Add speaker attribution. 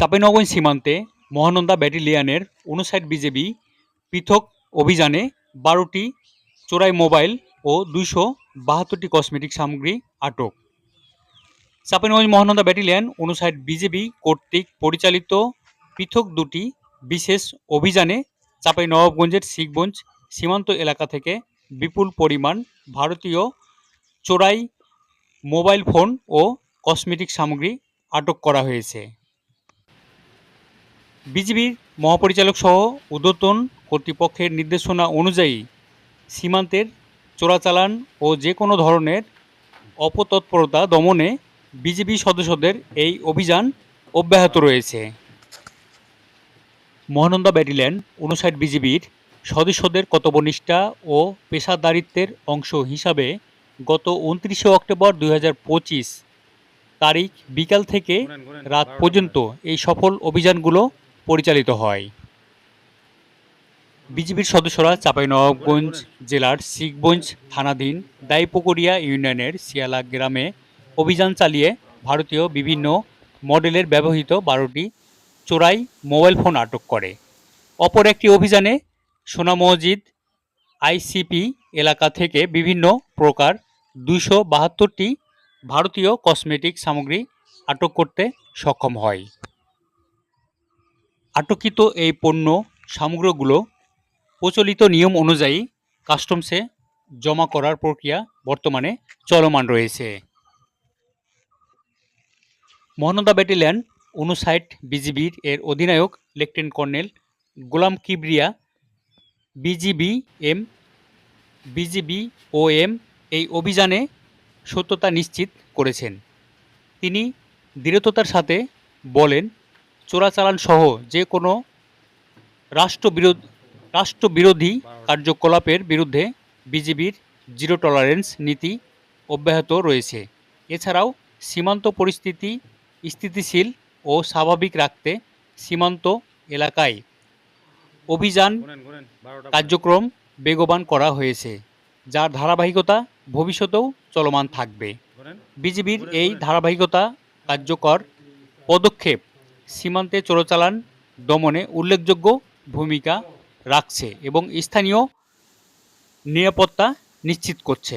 Speaker 1: চাঁপাইনবাবগঞ্জ সীমান্তে মহানন্দা ব্যাটালিয়নের উনষাট বিজেপি পৃথক অভিযানে বারোটি চোরাই মোবাইল ও দুইশো বাহাত্তরটি কসমেটিক সামগ্রী আটক। চাঁপাইনবাবগঞ্জ মহানন্দা ব্যাটালিয়ন উনষাট বিজেপি কর্তৃক পরিচালিত পৃথক দুটি বিশেষ অভিযানে চাঁপাইনবাবগঞ্জের শিখগঞ্জ সীমান্ত এলাকা থেকে বিপুল পরিমাণ ভারতীয় চোরাই মোবাইল ফোন ও কসমেটিক সামগ্রী আটক করা হয়েছে। বিজিবির মহাপরিচালক সহ ঊর্ধ্বতন কর্তৃপক্ষের নির্দেশনা অনুযায়ী সীমান্তের চোরাচালান ও যে কোনো ধরনের অপতৎপরতা দমনে বিজিবি সদস্যদের এই অভিযান অব্যাহত রয়েছে। মহানন্দা ব্যাটালিয়ন উনষাট বিজিবির সদস্যদের কর্তব্যনিষ্ঠা ও পেশাদারিত্বের অংশ হিসাবে গত উনত্রিশে অক্টোবর দুই হাজার পঁচিশ তারিখ বিকাল থেকে রাত পর্যন্ত এই সফল অভিযানগুলো পরিচালিত হয়। বিজিবির সদস্যরা চাঁপাইনবাবগঞ্জ জেলার শিখগঞ্জ থানাধীন দাইপুকুরিয়া ইউনিয়নের শিয়ালা গ্রামে অভিযান চালিয়ে ভারতীয় বিভিন্ন মডেলের ব্যবহৃত বারোটি চোরাই মোবাইল ফোন আটক করে। অপর একটি অভিযানে সোনা মসজিদ, আইসিপি এলাকা থেকে বিভিন্ন প্রকার দুইশো বাহাত্তরটি ভারতীয় কসমেটিক সামগ্রী আটক করতে সক্ষম হয়। আটককৃত এই পণ্য সামগ্রীগুলো প্রচলিত নিয়ম অনুযায়ী কাস্টমসে জমা করার প্রক্রিয়া বর্তমানে চলমান রয়েছে। মহানন্দা ব্যাটালিয়ন উনষাট বিজিবির এর অধিনায়ক lieutenant colonel Golam Kibria, BGB M, BGB ও এম এই অভিযানে সত্যতা নিশ্চিত করেছেন। তিনি দৃঢ়তার সাথে বলেন চোরাচালান সহ যে কোনো রাষ্ট্রবিরোধ রাষ্ট্রবিরোধী কার্যকলাপের বিরুদ্ধে বিজিবির জিরো টলারেন্স নীতি অব্যাহত রয়েছে। এছাড়াও সীমান্ত পরিস্থিতি স্থিতিশীল ও স্বাভাবিক রাখতে সীমান্ত এলাকায় অভিযান কার্যক্রম বেগবান করা হয়েছে যার ধারাবাহিকতা ভবিষ্যতেও চলমান থাকবে। বিজিবির এই ধারাবাহিকতা কার্যকর পদক্ষেপ সীমান্তে চোরাচালান দমনে উল্লেখযোগ্য ভূমিকা রাখছে এবং স্থানীয় নিরাপত্তা নিশ্চিত করছে।